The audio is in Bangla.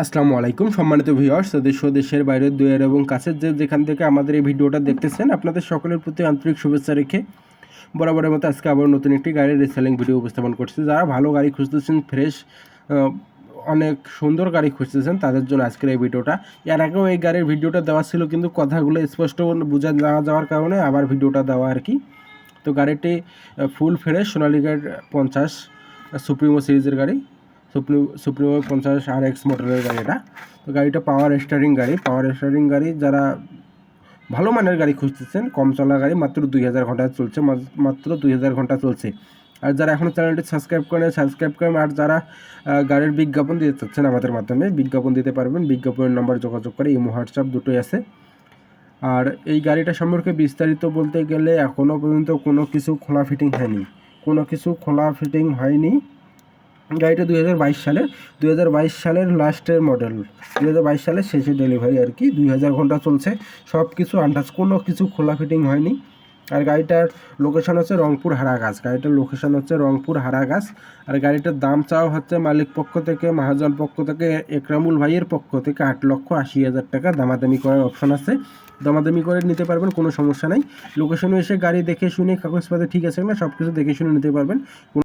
আসসালামু আলাইকুম সম্মানিত ভিউয়ার্স দেশ ও দেশের বাইরের দুয়ার এবং কাছের যে যেখান থেকে আমাদের এই ভিডিওটা দেখতেছেন, আপনাদের সকলের প্রতি আন্তরিক শুভেচ্ছা রেখে বরাবরের মতো আজকে আবার নতুন একটি গাড়ির রিসেলিং ভিডিও উপস্থাপন করছি। যারা ভালো গাড়ি খুঁজতেছেন ফ্রেশ অনেক সুন্দর গাড়ি খুঁজতেছেন, তাদের জন্য আজকের এই ভিডিওটা। এর আগেও এই গাড়ির ভিডিওটা দেওয়া ছিল, কিন্তু কথাগুলো স্পষ্ট বোঝা না যাওয়ার কারণে আবার ভিডিওটা দেওয়া আর কি। তো গাড়িটি ফুল ফ্রেশ সোনালিকার পঞ্চাশ সুপ্রিমো সিরিজের গাড়ি। সুপ্রিম সুপ্রিমো পঞ্চাশ আর এক্স মডেলের গাড়িটা। তো গাড়িটা পাওয়ার স্টারিং গাড়ি। পাওয়ার স্টারিং গাড়ি যারা ভালো মানের গাড়ি খুঁজতেছেন, কম চলা গাড়ি, মাত্র দুই হাজার ঘণ্টা চলছে মাত্র দুই হাজার ঘণ্টা চলছে। আর যারা এখনও চ্যানেলটি সাবস্ক্রাইব করেন সাবস্ক্রাইব করেন। আর যারা গাড়ির বিজ্ঞাপন দিতে চাচ্ছেন আমাদের মাধ্যমে, বিজ্ঞাপন দিতে পারবেন। বিজ্ঞাপনের নাম্বার যোগাযোগ করে, ইমো, হোয়াটসঅ্যাপ দুটোই আছে। আর এই গাড়িটা সম্পর্কে বিস্তারিত বলতে গেলে এখনও পর্যন্ত কোনো কিছু খোলা ফিটিং হয়নি। কোনো কিছু খোলা ফিটিং হয়নি। গাড়িটা দুই হাজার বাইশ সালের, দুই হাজার বাইশ সালের লাস্টের মডেল দুই হাজার বাইশ সালের শেষে ডেলিভারি আর কি। দুই হাজার ঘণ্টা চলছে সব কিছু আন্দাজ, কোনো কিছু খোলা ফিটিং হয়নি। আর গাড়িটার লোকেশন হচ্ছে রংপুর হারাগাছ, গাড়িটার লোকেশন হচ্ছে রংপুর হারাগাছ। আর গাড়িটার দাম চাওয়া হচ্ছে মালিক পক্ষ থেকে, মহাজন পক্ষ থেকে, একরামুল ভাইয়ের পক্ষ থেকে আট লক্ষ আশি হাজার টাকা। দামাদামি করার অপশন আছে। দামাদামি করে নিতে পারবেন, কোনো সমস্যা নাই। লোকেশনে এসে গাড়ি দেখে শুনে কাগজপাতি ঠিক আছে না সব কিছু দেখে শুনে নিতে পারবেন।